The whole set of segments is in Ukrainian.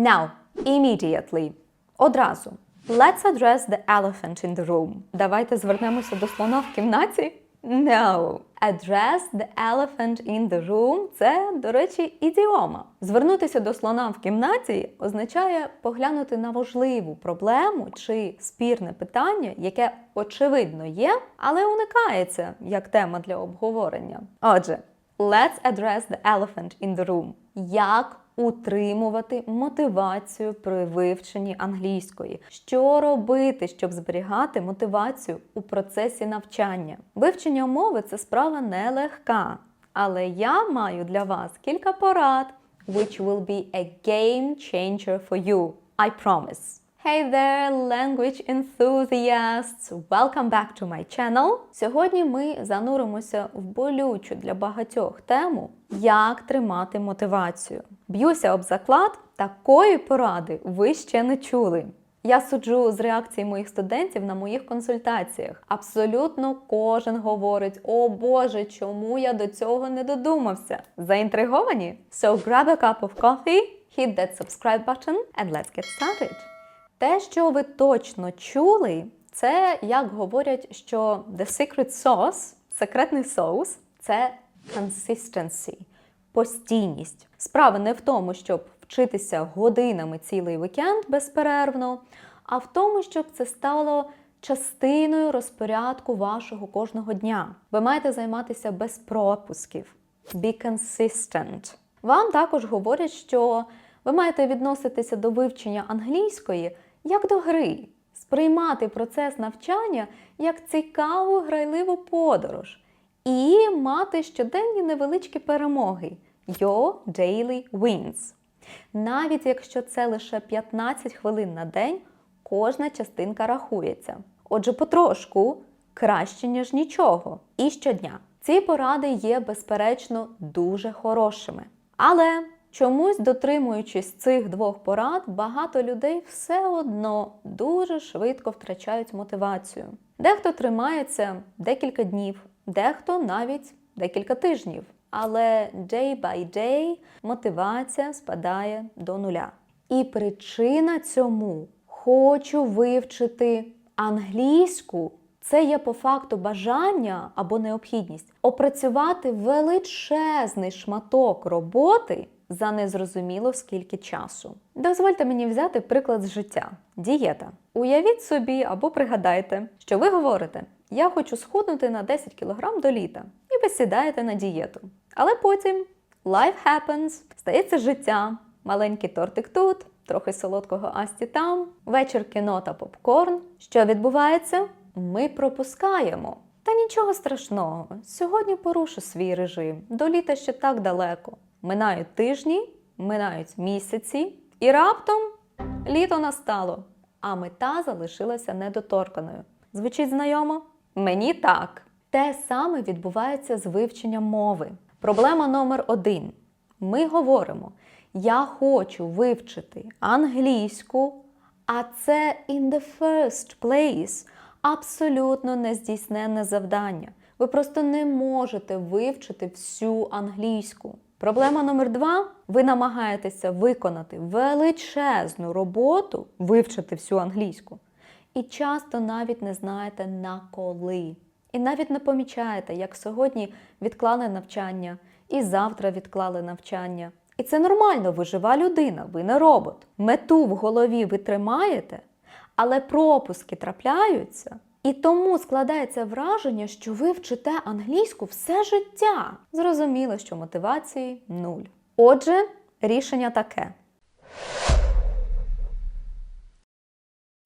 Now, immediately. Одразу. Let's address the elephant in the room. Давайте звернемося до слона в кімнаті. No. Address the elephant in the room – це, до речі, ідіома. Звернутися до слона в кімнаті означає поглянути на важливу проблему чи спірне питання, яке очевидно є, але уникається як тема для обговорення. Отже, let's address the elephant in the room. Як утримувати мотивацію при вивченні англійської. Що робити, щоб зберігати мотивацію у процесі навчання? Вивчення мови це справа нелегка, але я маю для вас кілька порад, which will be a game changer for you. I promise. Hey there, language enthusiasts! Welcome back to my channel. Сьогодні ми зануримося в болючу для багатьох тему, як тримати мотивацію. Б'юся об заклад, такої поради ви ще не чули. Я суджу з реакцій моїх студентів на моїх консультаціях. Абсолютно кожен говорить: О Боже, чому я до цього не додумався? Заінтриговані? So grab a cup of coffee, hit that subscribe button and let's get started. Те, що ви точно чули, це як говорять, що the secret sauce, секретний соус, це consistency, постійність. Справа не в тому, щоб вчитися годинами цілий вікенд безперервно, а в тому, щоб це стало частиною розпорядку вашого кожного дня. Ви маєте займатися без пропусків. Be consistent. Вам також говорять, що ви маєте відноситися до вивчення англійської як до гри, сприймати процес навчання як цікаву грайливу подорож і мати щоденні невеличкі перемоги your daily wins. Навіть якщо це лише 15 хвилин на день, кожна частинка рахується. Отже, потрошку краще, ніж нічого. І щодня. Ці поради є, безперечно, дуже хорошими. Але чомусь, дотримуючись цих двох порад, багато людей все одно дуже швидко втрачають мотивацію. Дехто тримається декілька днів, дехто навіть декілька тижнів. Але day by day мотивація спадає до нуля. І причина цьому хочу вивчити англійську. Це є по факту бажання або необхідність опрацювати величезний шматок роботи за незрозуміло скільки часу. Дозвольте мені взяти приклад з життя: дієта. Уявіть собі або пригадайте, що ви говорите: Я хочу схуднути на 10 кг до літа, і ви сідаєте на дієту. Але потім life happens, стається життя, маленький тортик тут, трохи солодкого асті там, вечір кіно та попкорн. Що відбувається? Ми пропускаємо. Та нічого страшного. Сьогодні порушу свій режим. До літа ще так далеко. Минають тижні, минають місяці, і раптом літо настало, а мета залишилася недоторканою. Звучить знайомо? Мені так. Те саме відбувається з вивченням мови. Проблема номер один. Ми говоримо: я хочу вивчити англійську, а це in the first place абсолютно нездійсненне завдання. Ви просто не можете вивчити всю англійську. Проблема номер два: ви намагаєтеся виконати величезну роботу, вивчити всю англійську, і часто навіть не знаєте на коли. І навіть не помічаєте, як сьогодні відклали навчання, і завтра відклали навчання. І це нормально, ви жива людина, ви не робот. Мету в голові ви тримаєте, але пропуски трапляються. І тому складається враження, що ви вчите англійську все життя. Зрозуміло, що мотивації нуль. Отже, рішення таке.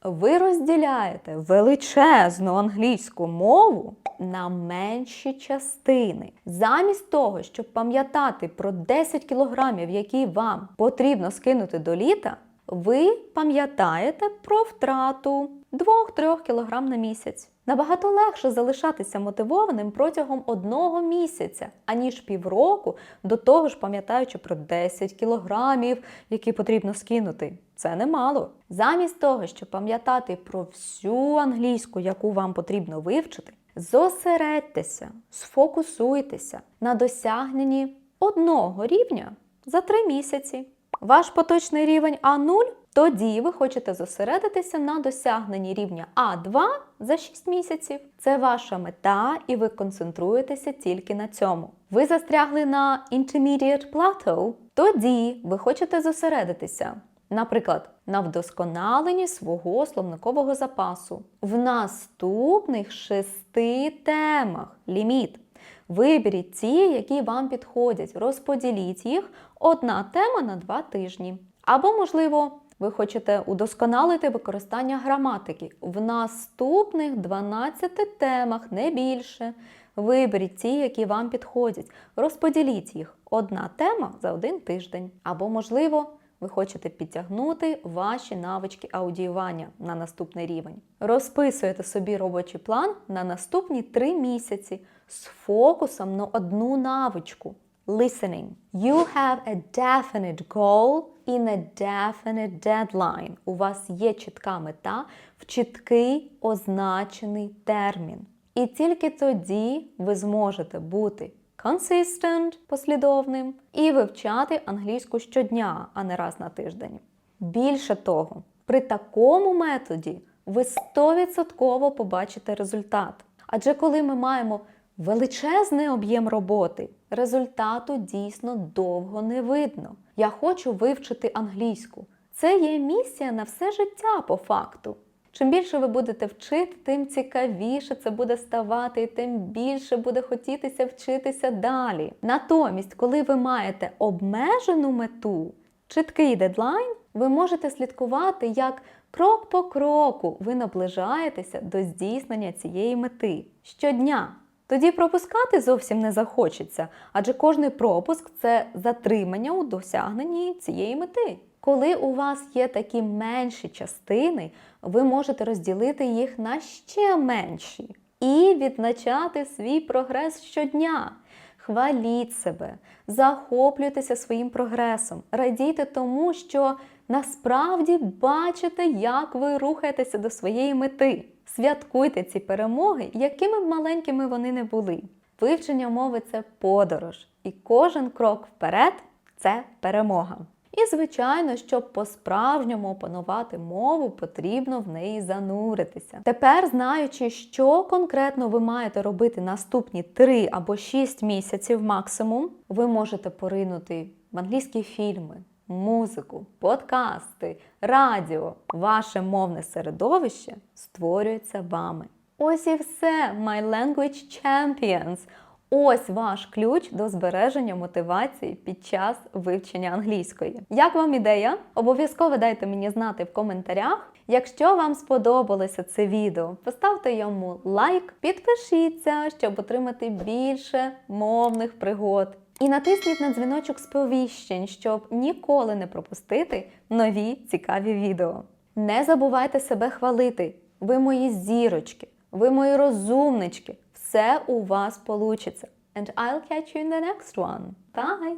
Ви розділяєте величезну англійську мову на менші частини. Замість того, щоб пам'ятати про 10 кілограмів, які вам потрібно скинути до літа, ви пам'ятаєте про втрату 2-3 кг на місяць. Набагато легше залишатися мотивованим протягом одного місяця, аніж півроку, до того ж пам'ятаючи про 10 кілограмів, які потрібно скинути. Це немало. Замість того, щоб пам'ятати про всю англійську, яку вам потрібно вивчити, зосередьтеся, сфокусуйтеся на досягненні одного рівня за три місяці. Ваш поточний рівень А0, тоді ви хочете зосередитися на досягненні рівня А2 за 6 місяців. Це ваша мета, і ви концентруєтеся тільки на цьому. Ви застрягли на Intermediate Plateau, тоді ви хочете зосередитися. Наприклад, на вдосконаленні свого словникового запасу в наступних шести темах ліміт. Виберіть ті, які вам підходять, розподіліть їх одна тема на два тижні. Або, можливо, ви хочете удосконалити використання граматики в наступних 12 темах, не більше. Виберіть ті, які вам підходять, розподіліть їх одна тема за один тиждень. Або, можливо, ви хочете підтягнути ваші навички аудіювання на наступний рівень. Розписуєте собі робочий план на наступні три місяці з фокусом на одну навичку. Listening. You have a definite goal in a definite deadline. У вас є чітка мета в чіткий означений термін. І тільки тоді ви зможете бути consistent, послідовним, і вивчати англійську щодня, а не раз на тиждень. Більше того, при такому методі ви 100% побачите результат. Адже коли ми маємо величезний об'єм роботи, результату дійсно довго не видно. Я хочу вивчити англійську. Це є місія на все життя по факту. Чим більше ви будете вчити, тим цікавіше це буде ставати, і тим більше буде хотітися вчитися далі. Натомість, коли ви маєте обмежену мету, чіткий дедлайн, ви можете слідкувати, як крок по кроку ви наближаєтеся до здійснення цієї мети щодня. Тоді пропускати зовсім не захочеться, адже кожний пропуск це затримання у досягненні цієї мети. Коли у вас є такі менші частини, ви можете розділити їх на ще менші і відзначати свій прогрес щодня. Хваліть себе, захоплюйтеся своїм прогресом, радійте тому, що насправді бачите, як ви рухаєтеся до своєї мети. Святкуйте ці перемоги, якими б маленькими вони не були. Вивчення мови це подорож, і кожен крок вперед це перемога. І, звичайно, щоб по-справжньому опанувати мову, потрібно в неї зануритися. Тепер, знаючи, що конкретно ви маєте робити наступні 3 або 6 місяців максимум, ви можете поринути в англійські фільми, музику, подкасти, радіо. Ваше мовне середовище створюється вами. Ось і все, my language champions! Ось ваш ключ до збереження мотивації під час вивчення англійської. Як вам ідея? Обов'язково дайте мені знати в коментарях. Якщо вам сподобалося це відео, поставте йому лайк, підпишіться, щоб отримати більше мовних пригод. І натисніть на дзвіночок сповіщень, щоб ніколи не пропустити нові цікаві відео. Не забувайте себе хвалити. Ви мої зірочки, ви мої розумнички. Все у вас получиться. And I'll catch you in the next one. Bye!